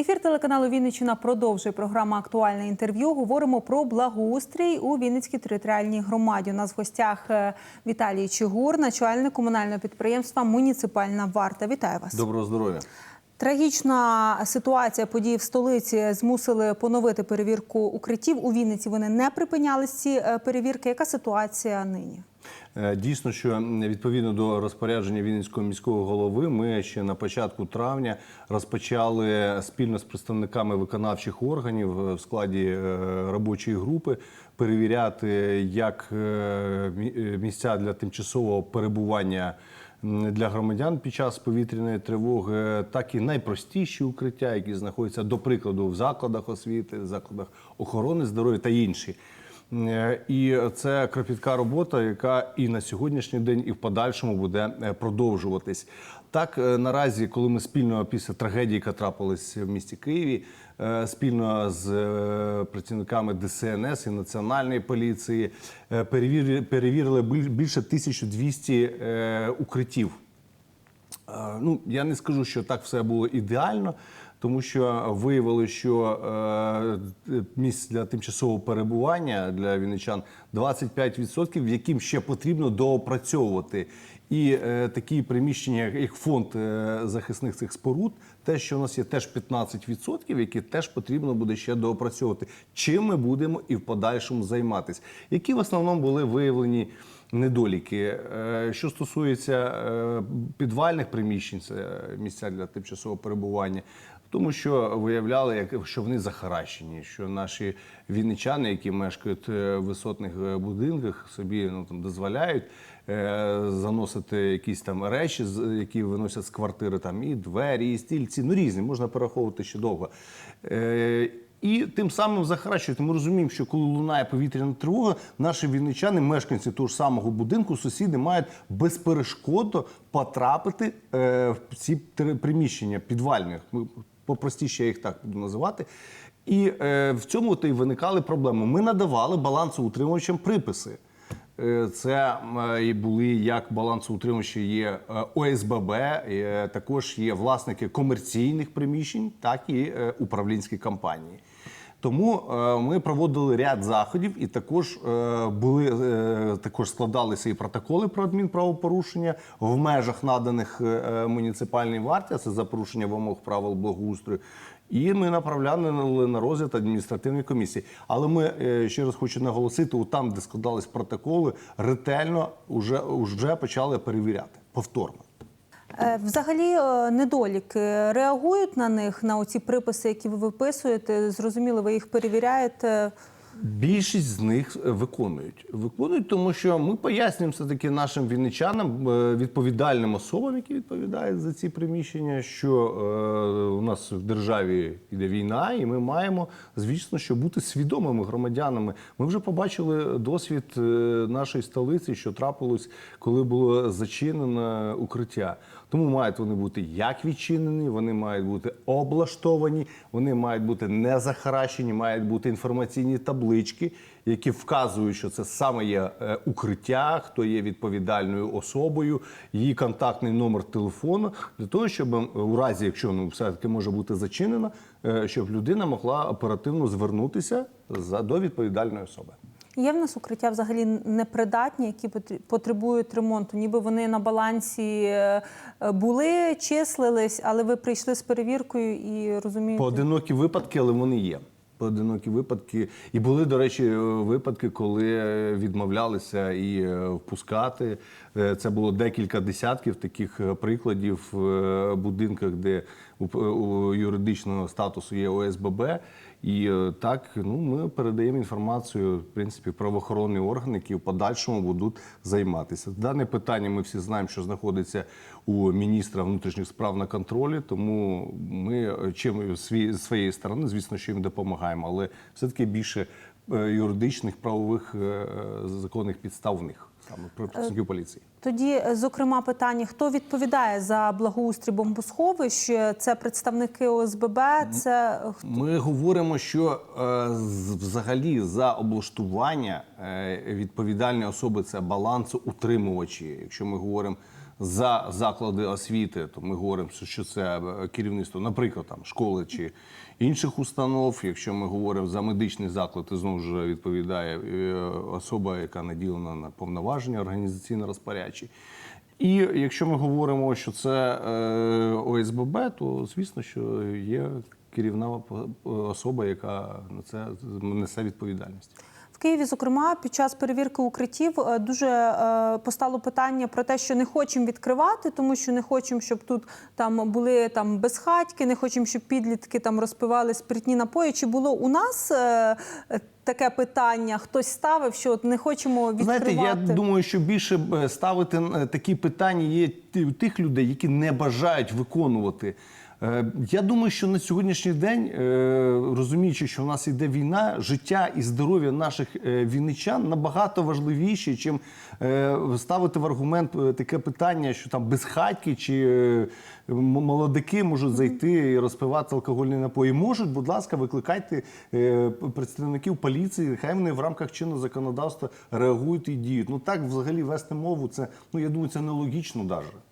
Ефір телеканалу Вінниччина продовжує програма Актуальне інтерв'ю. Говоримо про благоустрій у Вінницькій територіальній громаді. У нас в гостях е, Віталій Чигур, начальник комунального підприємства Муніципальна варта. Вітаю вас. Доброго здоров'я. Трагічна ситуація події в столиці змусили поновити перевірку укриттів. У Вінниці вони не припинялись ці е, перевірки. Яка ситуація нині? Е, Дійсно, що відповідно до розпорядження Вінницького міського голови, ми ще на початку травня розпочали спільно з представниками виконавчих органів е, в складі е, робочої групи перевіряти як мі- місця для тимчасового перебування. Для громадян під час повітряної тривоги, так і найпростіші укриття, які знаходяться до прикладу в закладах освіти, закладах охорони здоров'я та інші. Е, І це кропітка робота, яка і на сьогоднішній день, і в подальшому буде е, продовжуватись. Так, е, наразі, коли ми спільно після трагедії, яка трапилась в місті Києві, спільно з працівниками ДСНС і національної поліції перевірили, більше 1200 е, укриттів. Ну, я не скажу, що так все було ідеально, тому що виявили, що е, місць для тимчасового перебування для вінничан 25%, яким ще потрібно доопрацьовувати. І е, такі приміщення, як фонд е, захисних цих споруд, те, що у нас є теж 15%, які теж потрібно буде ще доопрацьовувати. Чим ми будемо і в подальшому займатися? Які в основному були виявлені недоліки. Е, Що стосується е, підвальних приміщень, це місця для тимчасового перебування. Тому що виявляли, що вони захаращені, що наші вінничани, які мешкають е, в висотних е, будинках, собі ну, там, дозволяють е, заносити якісь там речі, які виносять з квартири, там і двері, і стільці, ну різні, можна перераховувати ще довго. Е, і тим самим захаращують. Ми розуміємо, що коли лунає повітряна тривога, наші вінничани, мешканці того ж самого будинку, сусіди мають безперешкодно потрапити е, в ці приміщення підвальних. Ми попростіше я їх так буду називати. І е, в цьому то й виникали проблеми. Ми надавали балансоутримувачам приписи. Е, Це е, були як балансоутримувачі є е, ОСББ, також є власники комерційних приміщень, так і управлінські компанії. Тому е, ми проводили ряд заходів, і також е, були е, також складалися і протоколи про адмінправопорушення в межах наданих муніципальній варті, це за порушення вимог правил благоустрою. І ми направляли на розгляд адміністративної комісії. Але ми ще раз хочу наголосити: у там, де складались протоколи, ретельно вже, вже почали перевіряти повторно. Е, Взагалі, е, недоліки реагують на них на оці приписи, які ви виписуєте. Зрозуміло, ви їх перевіряєте. Більшість з них е, виконують. Виконують, тому що ми пояснюємо все таки нашим вінничанам, е, відповідальним особам, які відповідають за ці приміщення, що е, у нас в державі йде війна, і ми маємо, звісно, що бути свідомими громадянами. Ми вже побачили досвід нашої столиці, що трапилось, коли було зачинено укриття. Тому мають вони бути як відчинені, вони мають бути облаштовані, вони мають бути не захаращені, мають бути інформаційні таблички, які вказують, що це саме є е, укриття, хто є відповідальною особою, її контактний номер телефону, для того, щоб у разі, якщо ну все таки може бути зачинено, е, щоб людина могла оперативно звернутися за до відповідальної особи. Є в нас укриття взагалі непридатні, які потребують ремонту. Ніби вони на балансі е, були, числились, але ви прийшли з перевіркою і розумієте. Поодинокі випадки, але вони є. Поодинокі випадки. І були, до речі, е, випадки, коли е, відмовлялися і е, впускати. Це було декілька десятків таких прикладів в будинках, де у юридичного статусу є ОСББ. І е, так ну, ми передаємо інформацію в принципі, правоохоронні органи, які в подальшому будуть займатися. Дане питання ми всі знаємо, що знаходиться у міністра внутрішніх справ на контролі. Тому ми е, чим свій, своєї сторони, звісно, що їм допомагаємо, але все-таки більше е, юридичних правових законних підстав в них про працівників поліції. Тоді, е, зокрема, питання: хто відповідає за благоустрій бомбосховищ? Це представники ОСББ, це е, хто? Ми говоримо, що е, взагалі за облаштування е, відповідальні особи це балансоутримувачі. Якщо ми говоримо за заклади освіти, то ми говоримо, що це е, керівництво, наприклад, там школи чи інших установ. Якщо ми говоримо за медичний заклад, то знову ж відповідає е, особа, яка наділена на повноваження організаційно розпорядчі. І якщо ми говоримо, що це е, ОСББ, то звісно, що є керівна особа, яка на це несе відповідальність. Києві, зокрема, під час перевірки укриттів е, дуже е, постало питання про те, що не хочемо відкривати, тому що не хочемо, щоб тут там були там безхатьки, не хочемо, щоб підлітки там розпивали спиртні напої. Чи було у нас е, таке питання? Хтось ставив, що от не хочемо відкривати? Знаєте, я думаю, що більше ставити такі питання є у тих людей, які не бажають виконувати. Е, Я думаю, що на сьогоднішній день, е, розуміючи, що в нас йде війна, життя і здоров'я наших е, вінничан набагато важливіші, чим ставити в аргумент таке питання, що там безхатьки чи молодики можуть зайти і розпивати алкогольні напої. Можуть, будь ласка, викликайте представників поліції. Хай вони в рамках чинного законодавства реагують і діють. Ну так взагалі вести мову, це ну я думаю, це нелогічно навіть.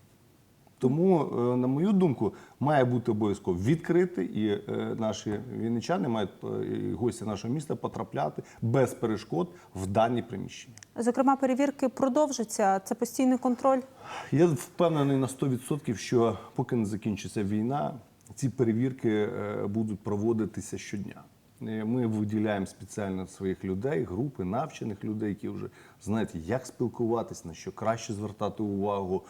Тому, е, на мою думку, має бути обов'язково відкрити, і е, наші вінничани мають е, і гості нашого міста потрапляти без перешкод в дані приміщення. Зокрема, перевірки продовжаться. Це постійний контроль. Я впевнений на 100%, що поки не закінчиться війна, ці перевірки будуть проводитися щодня. Ми виділяємо спеціально своїх людей, групи навчених людей, які вже знають, як спілкуватись, на що краще звертати увагу.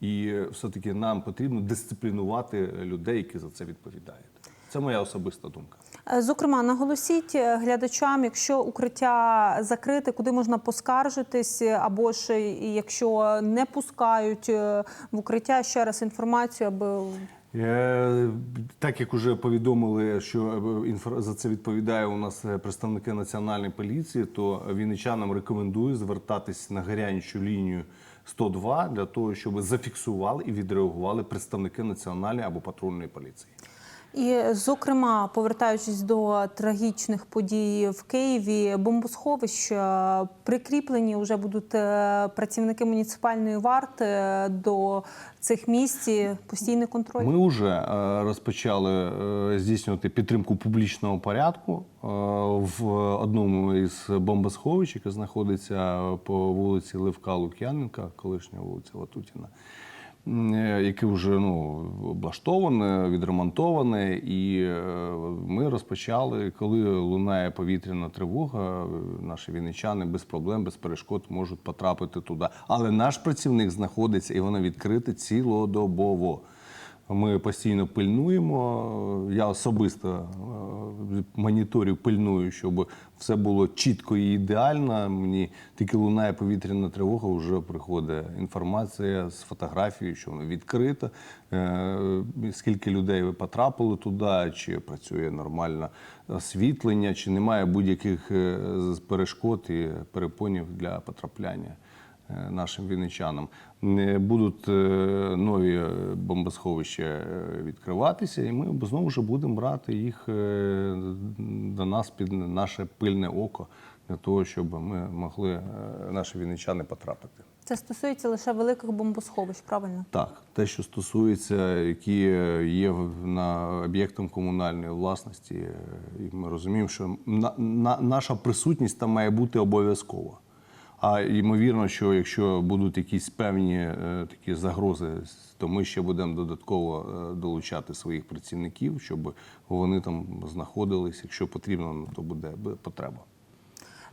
І все-таки нам потрібно дисциплінувати людей, які за це відповідають. Це моя особиста думка. Е, Зокрема, наголосіть е, глядачам, якщо укриття закрите, куди можна поскаржитись, е, або ж якщо не пускають в укриття ще раз інформацію, аби Так як вже повідомили, що за це відповідає у нас представники національної поліції, то вінничанам рекомендую звертатись на гарячу лінію 102 для того, щоб зафіксували і відреагували представники національної або патрульної поліції. І, зокрема, повертаючись до трагічних подій в Києві, бомбосховища прикріплені вже будуть е, працівники муніципальної варти е, до цих місць. Постійний контроль. Ми вже е, розпочали здійснювати підтримку публічного порядку в одному із бомбосховищ, яке знаходиться по вулиці Левка Лук'яненка, колишня вулиця Ватутіна. Яке вже ну, облаштоване, відремонтоване, і е, ми розпочали, коли лунає повітряна тривога, наші вінничани без проблем, без перешкод можуть потрапити туди. Але наш працівник знаходиться і воно відкрите цілодобово. Ми постійно пильнуємо. Я особисто е, моніторю, пильную, щоб все було чітко і ідеально. Мені тільки лунає повітряна тривога, вже приходить інформація з фотографією, що воно відкрито, е, скільки людей ви потрапили туди, чи працює нормально освітлення, чи немає будь-яких е, перешкод і перепонів для потрапляння нашим вінничанам. Не Будуть е, нові е, бомбосховища е, відкриватися, і ми знову ж будемо брати їх е, до нас під наше пильне око для того, щоб ми могли е, наші вінничани потрапити. Це стосується лише великих бомбосховищ, правильно? Так, те, що стосується, які є на об'єктом комунальної власності, е, і ми розуміємо, що на, на, наша присутність там має бути обов'язкова. А ймовірно, що якщо будуть якісь певні е, такі загрози, то ми ще будемо додатково е, долучати своїх працівників, щоб вони там знаходились. Якщо потрібно, то буде потреба.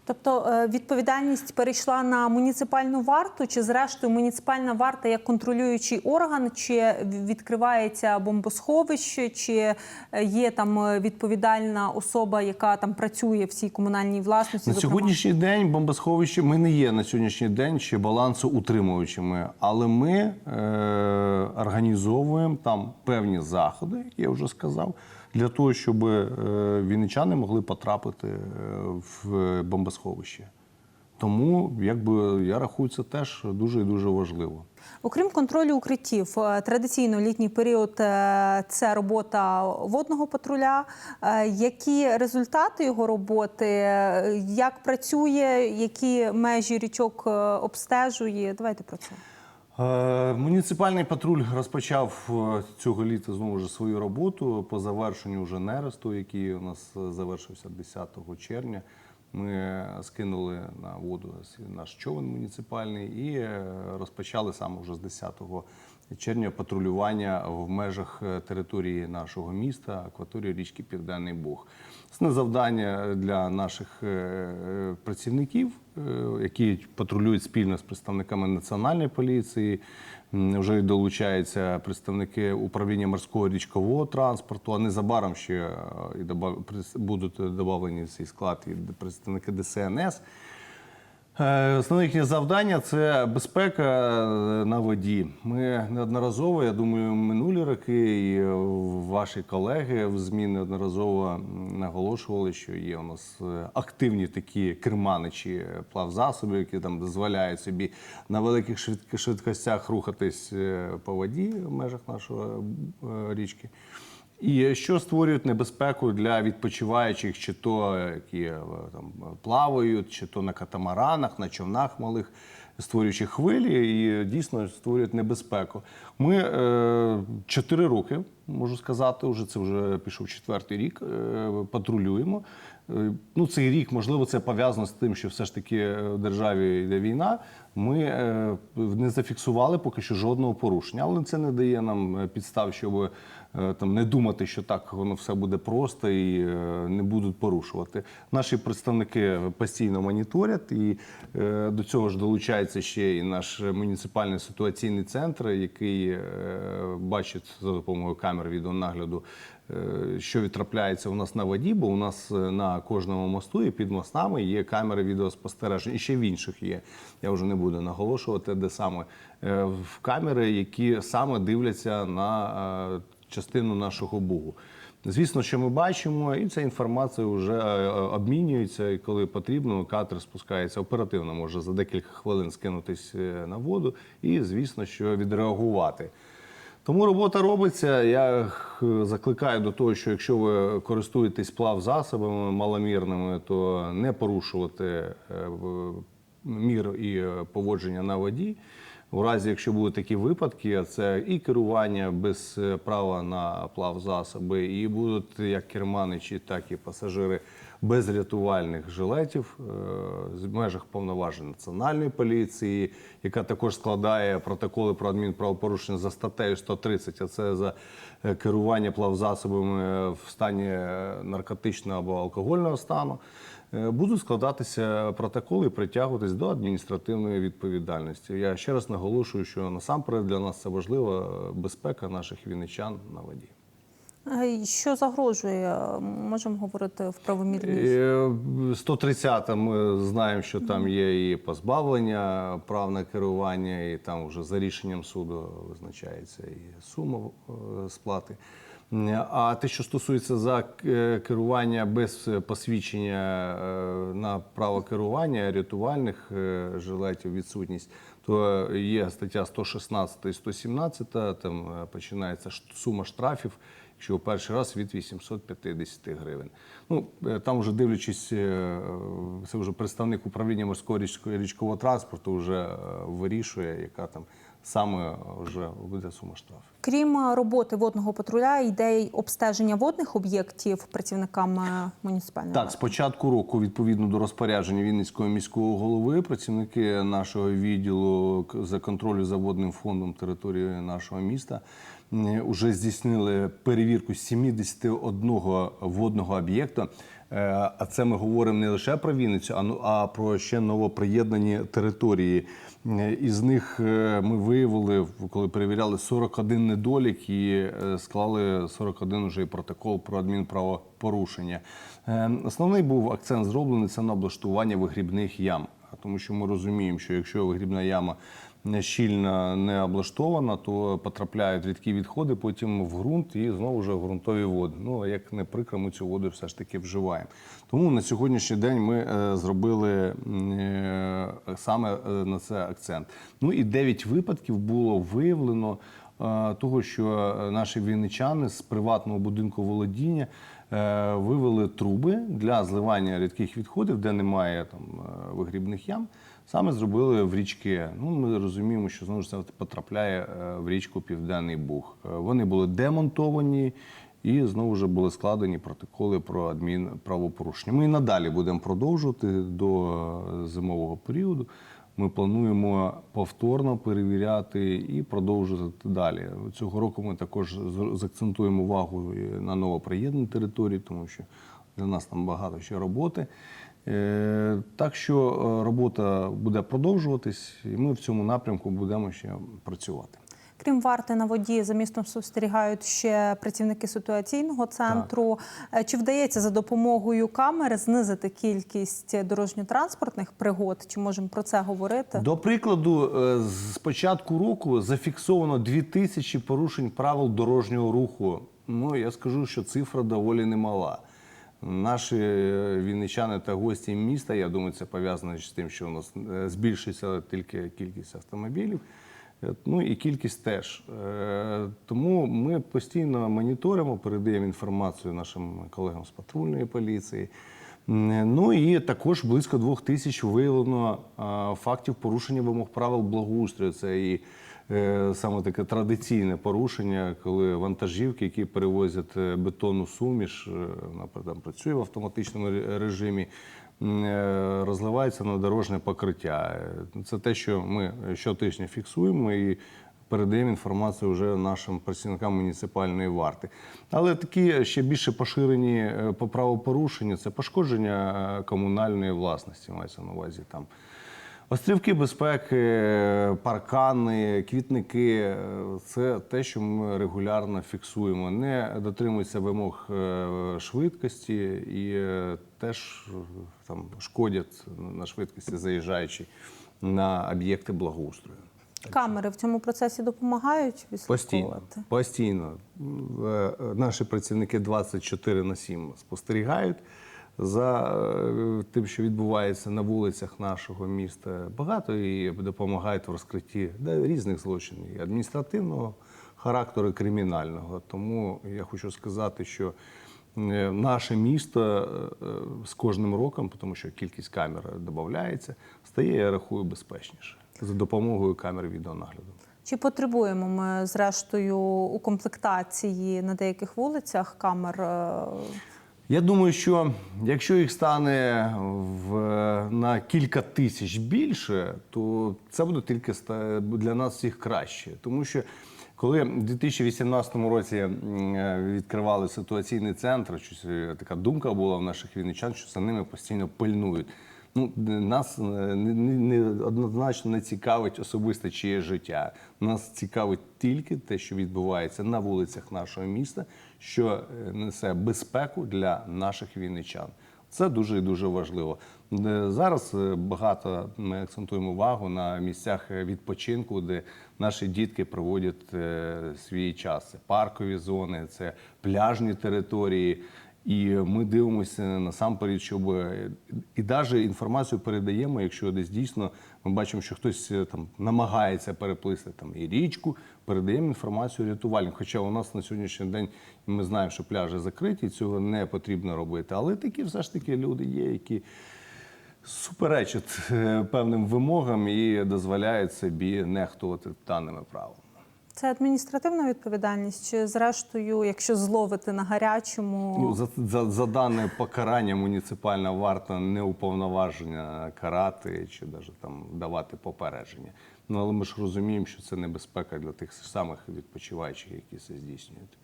Тобто е, відповідальність перейшла на муніципальну варту, чи зрештою муніципальна варта як контролюючий орган, чи відкривається бомбосховище, чи е, є там е, відповідальна особа, яка там працює в цій комунальній власності? На зокрема? сьогоднішній день бомбосховище ми не є на сьогоднішній день ще балансоутримувачами, але ми е, організовуємо там певні заходи, як я вже сказав, для того, щоб е, вінничани могли потрапити е, в бомбосховище. Тому, якби я рахую, це теж дуже і дуже важливо. Окрім контролю укриттів, е, традиційно літній період це робота водного патруля. Які результати його роботи? Як працює, які межі річок обстежує? Давайте про це. Е, Муніципальний патруль розпочав е, цього літа знову ж свою роботу по завершенню вже нересту, який у нас е, завершився 10 червня. Ми скинули на воду наш човен муніципальний і розпочали саме вже з 10 червня патрулювання в межах е, території нашого міста, акваторії річки Південний Буг. Основне завдання для наших е, е, працівників, які патрулюють спільно з представниками національної поліції. Вже долучаються представники управління морського річкового транспорту, а незабаром ще і будуть додавлені в цей склад і представники ДСНС. Е, Основне їхнє завдання це безпека е, на воді. Ми неодноразово, я думаю, минулі роки і ваші колеги в ЗМІ неодноразово наголошували, що є у нас е, активні такі керманичі плавзасобів, які там дозволяють собі на великих швидкостях рухатись по воді в межах нашої річки. І що створюють небезпеку для відпочиваючих, чи то які е, там плавають, чи то на катамаранах, на човнах малих, створюючи хвилі, і дійсно створюють небезпеку. Ми е, чотири роки, можу сказати, вже це вже пішов четвертий рік. е, Патрулюємо. Е, Ну, цей рік, можливо, це пов'язано з тим, що все ж таки в державі йде війна. Ми е, не зафіксували поки що жодного порушення, але це не дає нам е, підстав, щоб е, там не думати, що так воно все буде просто і е, не будуть порушувати. Наші представники постійно моніторять, і е, до цього ж долучається ще і наш муніципальний ситуаційний центр, який е, бачить за допомогою камер відеонагляду. Е, Що відтрапляється у нас на воді, бо у нас е, на кожному мосту і під мостами є камери відеоспостереження, і ще в інших є. Я вже не буду наголошувати, де саме Е, в камери, які саме дивляться на частину нашого бугу. Звісно, що ми бачимо, і ця інформація вже обмінюється, і коли потрібно, катер спускається оперативно, може за декілька хвилин скинутись на воду, і звісно, що відреагувати. Тому робота робиться. Я закликаю до того, що якщо ви користуєтесь плавзасобами маломірними, то не порушувати е, мір і поводження на воді. У разі, якщо будуть такі випадки, це і керування без е, права на плавзасоби, і будуть як керманичі, так і пасажири без рятувальних жилетів е, з межах повноважень національної поліції, яка також складає протоколи про адмінправопорушення за статтею 130, а це за е, керування плавзасобами в стані е, наркотичного або алкогольного стану. Е, Будуть складатися протоколи і притягуватись до адміністративної відповідальності. Я ще раз наголошую, що насамперед для нас це важлива е, безпека наших вінничан на воді. Е, Що загрожує? Можемо говорити в правомірній Е, 130 ми знаємо, що там є і позбавлення прав на керування, і там вже за рішенням суду визначається і сума е, сплати. А те, що стосується за е, керування без посвідчення е, на право керування рятувальних е, жилетів, відсутність, то є стаття 116 і 117, там е, починається сума штрафів якщо перший раз від 850 гривень. Ну е, там вже дивлячись, е, це вже представник управління морського річко- річкового транспорту вже е, вирішує, яка там саме вже буде сума штрафів. Крім роботи водного патруля, йде й обстеження водних об'єктів працівниками муніципальної Так, варти. з початку року, відповідно до розпорядження Вінницького міського голови, працівники нашого відділу за контролю за водним фондом території нашого міста вже здійснили перевірку 71 водного об'єкта. Е, А це ми говоримо не лише про Вінницю, а ну а про ще новоприєднані території. Е, Із них е, ми виявили, коли перевіряли 41 недолік і е, склали 41 уже протокол про адмінправопорушення. Основний був акцент зроблений це на облаштування вигрібних ям. Тому що ми розуміємо, що якщо вигрібна яма щільно не облаштована, то потрапляють рідкі відходи потім в ґрунт і знову ж ґрунтові води. Ну як не прикро, ми цю воду все ж таки вживаємо. Тому на сьогоднішній день ми е, зробили е, саме е, на це акцент. Ну і 9 випадків було виявлено того, що наші вінничани з приватного будинку володіння вивели труби для зливання рідких відходів, де немає там вигрібних ям. Саме зробили в річки. Ну, ми розуміємо, що знову ж це потрапляє е, в річку Південний Буг. Е, Вони були демонтовані і знову ж були складені протоколи про адмінправопорушення. Ми і надалі будемо продовжувати до е, зимового періоду. Ми плануємо повторно перевіряти і продовжувати далі. Цього року ми також закцентуємо увагу на новоприєднані території, тому що для нас там багато ще роботи. Е, Так що е, робота буде продовжуватись, і ми в цьому напрямку будемо ще працювати. Крім варти на воді, за містом спостерігають ще працівники ситуаційного центру. Е, Чи вдається за допомогою камер знизити кількість дорожньо-транспортних пригод? Чи можемо про це говорити? До прикладу, з початку року зафіксовано 2000 порушень правил дорожнього руху. Ну, я скажу, що цифра доволі немала. Наші е, вінничани та гості міста, я думаю, це пов'язано з тим, що у нас е, збільшується тільки кількість автомобілів. Е, Ну і кількість теж. Тому ми постійно моніторимо, передаємо інформацію нашим колегам з патрульної поліції. Ну і також близько двох тисяч виявлено фактів порушення вимог правил благоустрою. Це і саме таке традиційне порушення, коли вантажівки, які перевозять е, бетонну суміш, е, там працює в автоматичному режимі, е, на дорожнє покриття. Е, Це те, що ми щотижня фіксуємо і передаємо інформацію вже нашим працівникам муніципальної варти. Але такі ще більше поширені е, по правопорушення це пошкодження е, комунальної власності, мається на увазі там. Острівки безпеки, паркани, квітники це те, що ми регулярно фіксуємо. Не дотримуються вимог е, швидкості і е, теж там шкодять на швидкості, заїжджаючи на об'єкти благоустрою. Камери в цьому процесі допомагають Постійно, постійно. Е, Наші працівники 24 на 7 спостерігають за е, тим, що відбувається на вулицях нашого міста. Багато і допомагають в розкритті да, різних злочинів адміністративного характеру, і кримінального. Тому я хочу сказати, що е, наше місто е, з кожним роком, тому що кількість камер додається, стає, я рахую, безпечніше за допомогою камер відеонагляду. Чи потребуємо ми, зрештою, у комплектації на деяких вулицях камер? Я думаю, що якщо їх стане в, на кілька тисяч більше, то це буде тільки для нас всіх краще. Тому що коли в 2018 році е, відкривали ситуаційний центр, щось е, така думка була в наших вінничан, що за ними постійно пильнують. Ну, нас е, не, не, однозначно не цікавить особисте чиє життя. Нас цікавить тільки те, що відбувається на вулицях нашого міста, що е, несе безпеку для наших вінничан. Це дуже і дуже важливо. Е, Зараз багато ми акцентуємо увагу на місцях відпочинку, де наші дітки проводять свій час. Це паркові зони, це пляжні території. І ми дивимося насамперед, щоб е, і навіть інформацію передаємо, якщо десь дійсно ми бачимо, що хтось е, там намагається переплисти там і річку, передаємо інформацію рятувальникам. Хоча у нас на сьогоднішній день ми знаємо, що пляжі закриті, цього не потрібно робити. Але такі все ж таки люди є, які суперечать е, певним вимогам і дозволяють собі нехтувати даними правилами. Це адміністративна відповідальність, чи зрештою, якщо зловити на гарячому, Ну, за, за, за дане покарання муніципальна варта не уповноважена карати чи навіть там давати попередження. Ну але ми ж розуміємо, що це небезпека для тих самих відпочиваючих, які це здійснюють.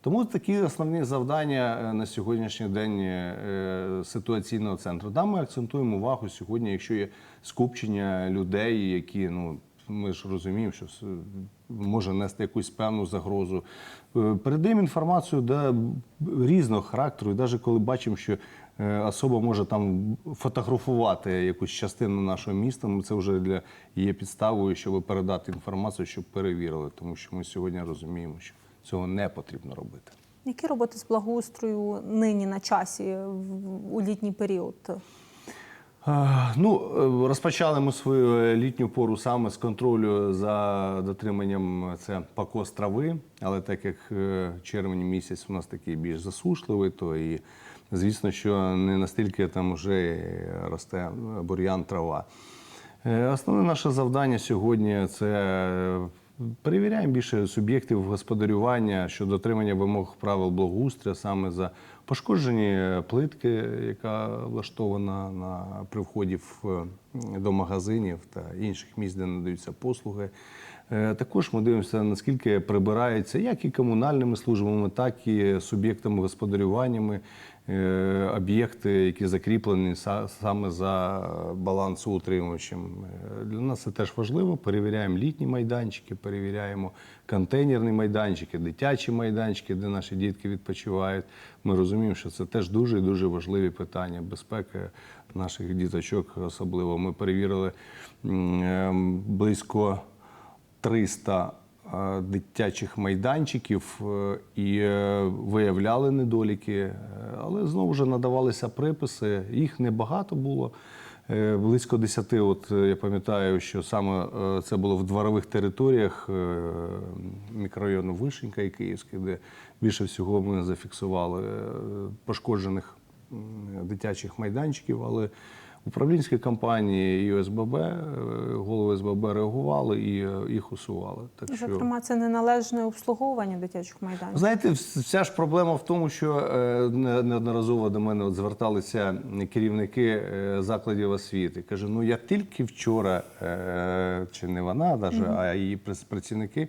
Тому такі основні завдання е, на сьогоднішній день е, ситуаційного центру. Да, ми акцентуємо увагу сьогодні, якщо є скупчення людей, які ну ми ж розуміємо, що може нести якусь певну загрозу. Е, Передаємо інформацію да, різного характеру, і навіть коли бачимо, що е, особа може там фотографувати якусь частину нашого міста, ну, це вже для є підставою, щоб передати інформацію, щоб перевірили, тому що ми сьогодні розуміємо, що цього не потрібно робити. які роботи з благоустрою нині на часі в- у літній період? Ну, е, розпочали ми свою е, літню пору саме з контролю за дотриманням е, це покос трави, але так як червень місяць у нас такий більш засушливий, то і звісно, що не настільки там вже росте бур'ян трава. Основне наше завдання сьогодні це перевіряємо більше суб'єктів господарювання щодо дотримання вимог правил благоустрою, саме за пошкоджені плитки, яка влаштована на при вході в, е, до магазинів та інших місць, де надаються послуги. Е, Також ми дивимося, наскільки прибирається як і комунальними службами, так і суб'єктами господарюваннями е, об'єкти, які закріплені саме за балансоутримувачем. Е, Для нас це теж важливо. Перевіряємо літні майданчики, перевіряємо контейнерні майданчики, дитячі майданчики, де наші дітки відпочивають. Ми розуміємо, що це теж дуже і дуже важливі питання безпеки наших діточок. Особливо ми перевірили ем, близько 300 е, дитячих майданчиків е, і е, виявляли недоліки, е, але знову ж надавалися приписи. Їх небагато було. Е, Близько 10, от е, я пам'ятаю, що саме е, це було в дворових територіях е, мікрорайону Вишенька і Київський, де більше всього ми зафіксували е, пошкоджених дитячих майданчиків. Але управлінські компанії і ОСББ, е, голови СББ реагували і е, їх усували. Так що Зокрема, це неналежне обслуговування дитячих майданчиків. Знаєте, вся ж проблема в тому, що е, неодноразово до мене от зверталися керівники закладів освіти. Каже, ну я тільки вчора, чи не вона, навіть, а її працівники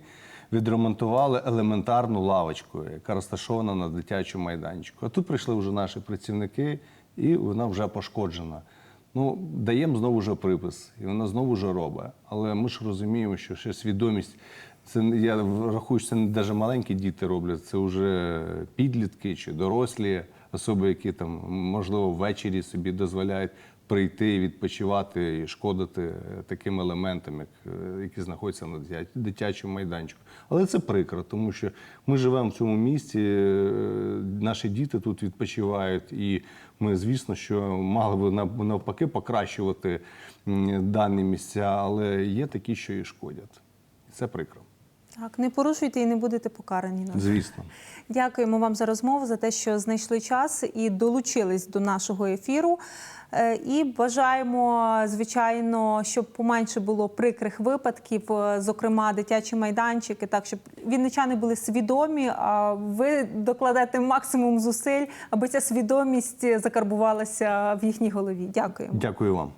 відремонтували елементарну лавочку, яка розташована на дитячому майданчику. А тут прийшли вже наші працівники, і вона вже пошкоджена. Ну, даємо знову ж припис, і вона знову ж робить. Але ми ж розуміємо, що ще свідомість. Це я рахую, що це не навіть маленькі діти роблять, це вже підлітки чи дорослі особи, які там можливо ввечері собі дозволяють прийти відпочивати і шкодити таким елементам, як, е, які знаходяться на дитячому майданчику. Але це прикро, тому що ми живемо в цьому місті, е, наші діти тут відпочивають, і ми, звісно, що мали нав- навпаки покращувати дані місця, але є такі, що і шкодять. І це прикро. Так, не порушуйте і не будете покарані. на жаль. Звісно. Дякуємо вам за розмову, за те, що знайшли час і долучились до нашого ефіру. Е, І бажаємо, звичайно, щоб поменше було прикрих випадків, е, зокрема дитячі майданчики, так щоб вінничани були свідомі. А ви докладете максимум зусиль, аби ця свідомість закарбувалася в їхній голові. Дякуємо. Дякую вам.